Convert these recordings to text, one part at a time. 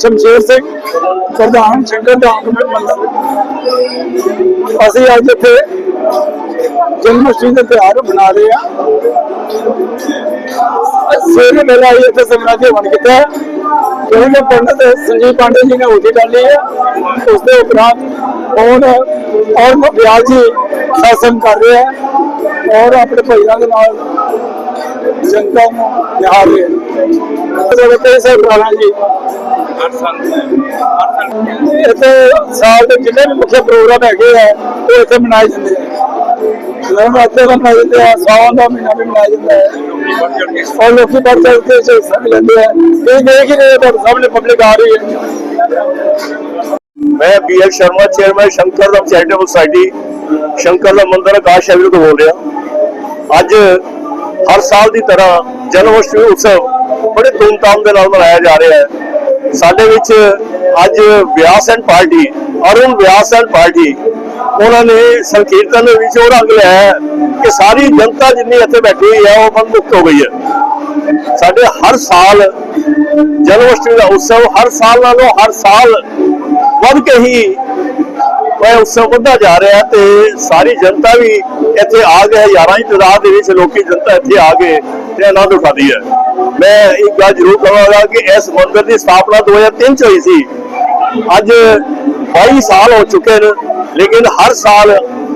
ਸ਼ਮਸ਼ੇਰ ਸਿੰਘ ਸਰਦਾਰ ਸਿੰਘ ਦਾ ਅਸੀਂ ਅੱਜ ਇੱਥੇ ਜਨਮ ਅਸ਼ਟਮੀ ਦਾ ਤਿਉਹਾਰ ਮਨਾ ਰਹੇ ਆ ਸੇਰੇ ਮੇਲਾ ਇੱਥੇ ਸਮਰਾਜੇ ਬਣ ਗਿਆ। ਜਿਹੜੇ ਨੇ ਪੰਡਤ ਸੰਜੀਵ ਪਾਂਡੇ ਜੀ ਨੇ ਉਹਦੀ ਡਾਲੀ ਹੈ ਉਸ ਦੇ ਉਪਰੰਤ ਹੁਣ ਔਰ ਵਿਆਹ ਜੀ ਸਾਸਨ ਕਰ ਰਿਹਾ ਔਰ ਆਪਣੇ ਭਾਈਆਂ ਦੇ ਨਾਲ ਜਨਤਾ ਨੂੰ ਨਿਹਾਰ। ਰਹੇ ਸਾਡੇ ਕਈ ਸਾਹਿਬ ਰਾਣਾ ਜੀ। ਇੱਥੇ ਸਾਲ ਦੇ ਜਿੰਨੇ ਵੀ ਮੁੱਖ ਪ੍ਰੋਗਰਾਮ ਹੈਗੇ ਆ, ਉਹ ਇੱਥੇ ਮਨਾਏ ਜਾਂਦੇ ਆ। ਨਵਰਾਤਰੇ ਦਾ ਮਨਾਇਆ ਜਾਂਦਾ ਹੈ ਸਾਵਣ ਦਾ ਮਹੀਨਾ ਵੀ ਮਨਾਇਆ ਜਾਂਦਾ ਹੈ। ਔਰ ਲੋਕੀ ਬੜ ਚੜ ਕੇ ਇਸ ਲੈਂਦੇ ਆ। ਇਹ ਨਹੀਂ ਕਿ ਨਹੀਂ ਤੁਹਾਡੇ ਸਾਹਮਣੇ ਪਬਲਿਕ ਆ ਰਹੀ ਹੈ। ਮੈਂ BL Sharma chairman Shankar Dham charitable society Shankar ਦਾ ਮੰਦਿਰ ਆਕਾਸ਼ ਹੈਵੀ ਤੋਂ ਬੋਲ ਰਿਹਾ। ਅੱਜ ਹਰ ਸਾਲ ਦੀ ਤਰ੍ਹਾਂ ਜਨਮ ਅਸ਼ਟਮੀ ਉਤਸਵ ਬੜੇ ਧੂਮਧਾਮ ਦੇ ਨਾਲ ਮਨਾਇਆ ਜਾ ਰਿਹਾ ਹੈ। ਸਾਡੇ ਵਿੱਚ ਅੱਜ Vyas and party, Arun Vyas and party, ਉਹਨਾਂ ਨੇ ਸੰਕੀਰਤਨ ਦੇ ਵਿੱਚ ਉਹ ਰੰਗ ਲਿਆ ਕਿ ਸਾਰੀ ਜਨਤਾ ਜਿੰਨੀ ਇੱਥੇ ਬੈਠੀ ਹੋਈ ਹੈ, ਉਹ ਬੰਦਮੁਕਤ ਹੋ ਗਈ ਹੈ। ਸਾਡੇ ਹਰ ਸਾਲ ਜਨਮ ਅਸ਼ਟਮੀ ਦਾ ਉਤਸਵ ਹਰ ਸਾਲ ਨਾਲੋਂ ਹਰ ਸਾਲ ਵੱਧ ਕੇ ਹੀ ਉਹ ਉਤਸਵ ਵਧਦਾ ਜਾ ਰਿਹਾ ਹੈ ਤੇ ਸਾਰੀ ਜਨਤਾ ਵੀ ਇੱਥੇ ਆ ਕੇ ਹਜ਼ਾਰਾਂ ਦੀ ਤਾਦਾਦ ਦੇ ਵਿੱਚ ਲੋਕੀ ਜਨਤਾ ਇੱਥੇ ਆ ਕੇ ਤੇ ਆਨੰਦ ਉਠਾਦੀ ਹੈ। ਮੈਂ ਇੱਕ ਗੱਲ ਜ਼ਰੂਰ ਕਹਾਂਗਾ ਕਿ ਇਸ ਮੰਦਿਰ ਦੀ ਸਥਾਪਨਾ 2003 ਚ ਹੋਈ ਸੀ। ਅੱਜ 22 ਸਾਲ ਹੋ ਚੁੱਕੇ ਨੇ, ਲੇਕਿਨ ਹਰ ਸਾਲ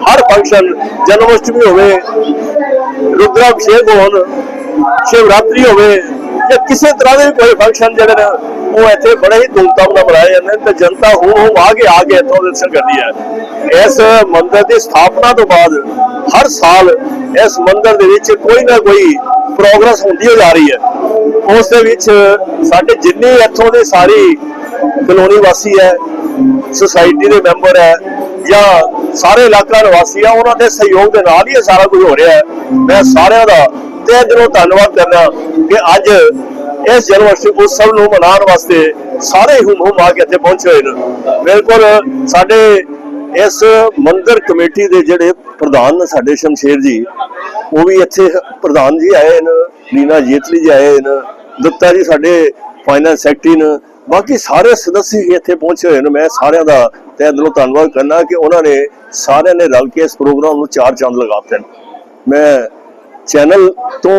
ਹਰ ਫੰਕਸ਼ਨ ਜਨਮ ਅਸ਼ਟਮੀ ਹੋਵੇ ਰੁਦਰਾਭਿਸ਼ੇਕ ਹੋਣ, ਸ਼ਿਵਰਾਤਰੀ ਹੋਵੇ ਜਾਂ ਕਿਸੇ ਤਰ੍ਹਾਂ ਦੇ ਵੀ ਕੋਈ ਫੰਕਸ਼ਨ ਜਿਹੜੇ ਨੇ, ਉਹ ਇੱਥੇ ਬੜੇ ਹੀ ਧੂਮਧਾਮ ਨਾਲ ਮਨਾਏ ਜਾਂਦੇ ਨੇ ਤੇ ਜਨਤਾ ਹੁਣ ਹੁਣ ਆ ਕੇ ਆ ਕੇ ਇੱਥੋਂ ਦਰਸ਼ਨ ਕਰਦੀ ਹੈ। ਇਸ ਮੰਦਿਰ ਦੀ ਸਥਾਪਨਾ ਤੋਂ ਬਾਅਦ ਹਰ ਸਾਲ ਇਸ ਮੰਦਿਰ ਦੇ ਵਿੱਚ ਕੋਈ ਨਾ ਕੋਈ ਪ੍ਰੋਗਰੈਸ ਹੁੰਦੀ ਹੋ ਜਾ ਰਹੀ ਹੈ। ਉਸ ਦੇ ਵਿੱਚ ਸਾਡੇ ਜਿੰਨੇ ਇੱਥੋਂ ਦੇ ਸਾਰੀ ਕਲੋਨੀ ਵਾਸੀ ਹੈ ਸੁਸਾਇਟੀ ਦੇ ਮੈਂਬਰ ਹੈ ਜਾਂ ਸਾਰੇ ਇਲਾਕਾ ਨਿਵਾਸੀ ਆ, ਉਹਨਾਂ ਦੇ ਸਹਿਯੋਗ ਦੇ ਨਾਲ ਹੀ ਇਹ ਸਾਰਾ ਕੁਝ ਹੋ ਰਿਹਾ ਹੈ। ਮੈਂ ਸਾਰਿਆਂ ਦਾ ਤਹਿ ਦਿਲੋਂ ਧੰਨਵਾਦ ਕਰਦਾ ਕਿ ਅੱਜ ਇਸ ਜਨਮ ਉਤਸਵ ਨੂੰ ਮਨਾਉਣ ਵਾਸਤੇ ਸਾਰੇ ਹੁਮ ਹੁਮ ਆ ਕੇ ਇੱਥੇ ਪਹੁੰਚੇ ਹੋਏ ਨੇ। ਬਿਲਕੁਲ ਸਾਡੇ ਇਸ ਮੰਦਰ ਕਮੇਟੀ ਦੇ ਜਿਹੜੇ ਪ੍ਰਧਾਨ ਨੇ ਸਾਡੇ ਸ਼ਮਸ਼ੇਰ ਜੀ, ਉਹ ਵੀ ਇੱਥੇ ਪ੍ਰਧਾਨ ਜੀ ਆਏ ਨੇ ਲੀਨਾ ਜੇਤਲੀ ਜੀ ਆਏ ਨੇ ਦੱਤਾ ਜੀ ਸਾਡੇ ਫਾਈਨੈਂਸ ਸੈਕਟਰੀ ਨੇ, ਬਾਕੀ ਸਾਰੇ ਸਦੱਸੀ ਇੱਥੇ ਪਹੁੰਚੇ ਹੋਏ ਨੇ। ਮੈਂ ਸਾਰਿਆਂ ਦਾ ਤਹਿ ਦਿਲੋਂ ਧੰਨਵਾਦ ਕਰਨਾ ਕਿ ਉਹਨਾਂ ਨੇ ਸਾਰਿਆਂ ਨੇ ਰਲ ਕੇ ਇਸ ਪ੍ਰੋਗਰਾਮ ਨੂੰ ਚਾਰ ਚੰਦ ਲਗਾਤੇ ਨੇ। ਮੈਂ ਚੈਨਲ ਤੋਂ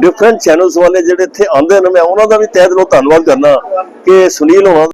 ਡਿਫਰੈਂਟ ਚੈਨਲਸ ਵਾਲੇ ਜਿਹੜੇ ਇੱਥੇ ਆਉਂਦੇ ਨੇ, ਮੈਂ ਉਹਨਾਂ ਦਾ ਵੀ ਤਹਿ ਦਿਲੋਂ ਧੰਨਵਾਦ ਕਰਨਾ ਕਿ ਸੁਨੀਲ ਹੋਣਾ